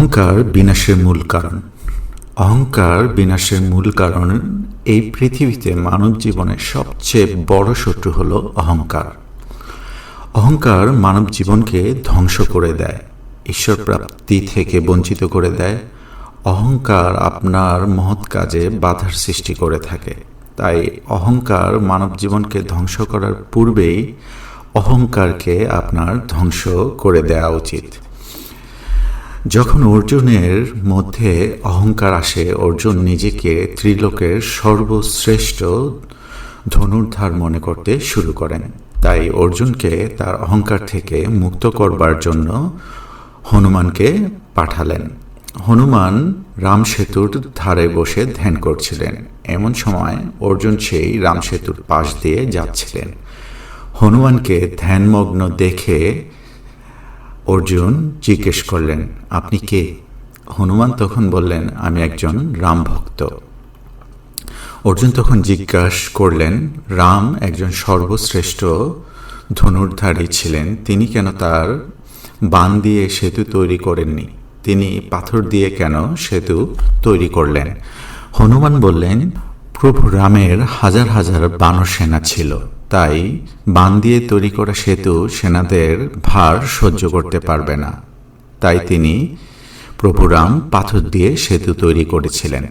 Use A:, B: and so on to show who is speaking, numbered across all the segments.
A: অহংকার বিনাশের মূল কারণ। অহংকার বিনাশের মূল কারণ এই পৃথিবীতে মানব জীবনের সবচেয়ে বড় শত্রু হলো অহংকার। অহংকার মানব জীবনকে ধ্বংস করে দেয়, ঈশ্বর প্রাপ্তি থেকে বঞ্চিত করে দেয়। অহংকার আপনার মহৎ কাজে বাধার সৃষ্টি করে থাকে। তাই অহংকার মানব জীবনকে ধ্বংস করার পূর্বেই অহংকারকে আপনার ধ্বংস করে দেওয়া উচিত। যখন অর্জুনের মধ্যে অহংকার আসে, অর্জুন নিজেকে ত্রিলোকের সর্বশ্রেষ্ঠ ধনুর্ধার মনে করতে শুরু করেন। তাই অর্জুনকে তার অহংকার থেকে মুক্ত করবার জন্য হনুমানকে পাঠালেন। হনুমান রাম সেতুর ধারে বসে ধ্যান করছিলেন। এমন সময় অর্জুন সেই রাম সেতুর পাশ দিয়ে যাচ্ছিলেন। হনুমানকে ধ্যানমগ্ন দেখে অর্জুন জিজ্ঞেস করলেন, আপনি কে? হনুমান তখন বললেন, আমি একজন রাম ভক্ত। অর্জুন তখন জিজ্ঞাসা করলেন, রাম একজন সর্বশ্রেষ্ঠ ধনুর্ধারী ছিলেন। তিনি কেন তার বান দিয়ে সেতু তৈরি করেননি? তিনি পাথর দিয়ে কেন সেতু তৈরি করলেন? হনুমান বললেন, প্রভু রামের হাজার হাজার বানর সেনা ছিল। তাই বান দিয়ে তৈরি করা সেতু সেনাদের ভার সহ্য করতে পারবে না। তাই তিনি প্রভুরাম পাথর দিয়ে সেতু তৈরি করেছিলেন।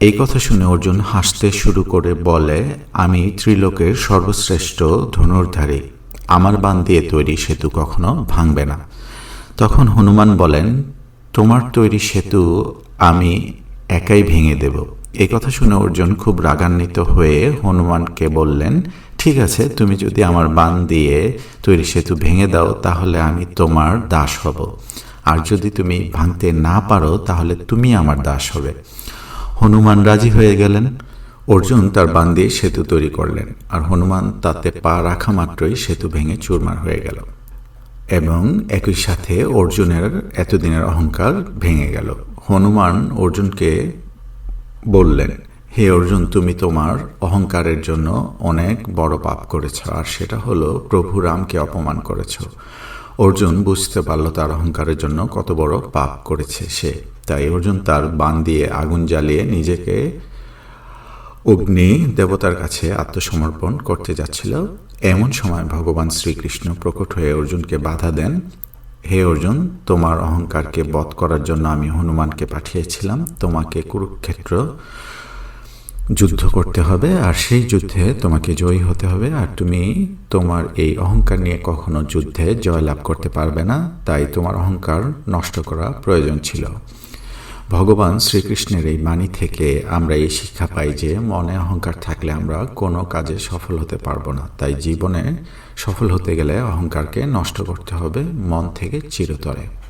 A: এই কথা শুনে অর্জুন হাসতে শুরু করে বলে, আমি ত্রিলোকের সর্বশ্রেষ্ঠ ধনুর্ধারী। আমার বান দিয়ে তৈরি সেতু কখনো ভাঙবে না। তখন হনুমান বলেন, তোমার তৈরি সেতু আমি একাই ভেঙে দেব। এই কথা শুনে অর্জুন খুব রাগান্বিত হয়ে হনুমানকে বললেন ঠিক আছে, তুমি যদি আমার বান দিয়ে তৈরি সেতু ভেঙে দাও, তাহলে আমি তোমার দাস হব। আর যদি তুমি ভাঙতে না পারো, তাহলে তুমি আমার দাস হবে। হনুমান রাজি হয়ে গেলেন। অর্জুন তার বান দিয়ে সেতু তৈরি করলেন, আর হনুমান তাতে পা রাখা মাত্রই সেতু ভেঙে চুরমার হয়ে গেল। এবং একই সাথে অর্জুনের এতদিনের অহংকার ভেঙে গেল। হনুমান অর্জুনকে বললেন হে অর্জুন, তুমি তোমার অহংকারের জন্য অনেক বড় পাপ করেছ, আর সেটা হলো প্রভু রামকে অপমান করেছ। অর্জুন বুঝতে পারল তার অহংকারের জন্য কত বড় পাপ করেছে সে। তাই অর্জুন তার বান দিয়ে আগুন জ্বালিয়ে নিজেকে অগ্নি দেবতার কাছে আত্মসমর্পণ করতে যাচ্ছিল। এমন সময় ভগবান শ্রীকৃষ্ণ প্রকট হয়ে অর্জুনকে বাধা দেন, হে অর্জুন, তোমার অহংকারকে বধ করার জন্য আমি হনুমানকে পাঠিয়েছিলাম। তোমাকে কুরুক্ষেত্র যুদ্ধ করতে হবে আর সেই যুদ্ধে তোমাকে জয়ী হতে হবে। আর তুমি তোমার এই অহংকার নিয়ে কখনো যুদ্ধে জয়লাভ করতে পারবে না। তাই তোমার অহংকার নষ্ট করা প্রয়োজন ছিল। ভগবান শ্রীকৃষ্ণের এই বাণী থেকে আমরা এই শিক্ষা পাই যে, মনে অহংকার থাকলে আমরা কোনো কাজে সফল হতে পারব না। তাই জীবনে সফল হতে গেলে অহংকারকে নষ্ট করতে হবে, মন থেকে চিরতরে।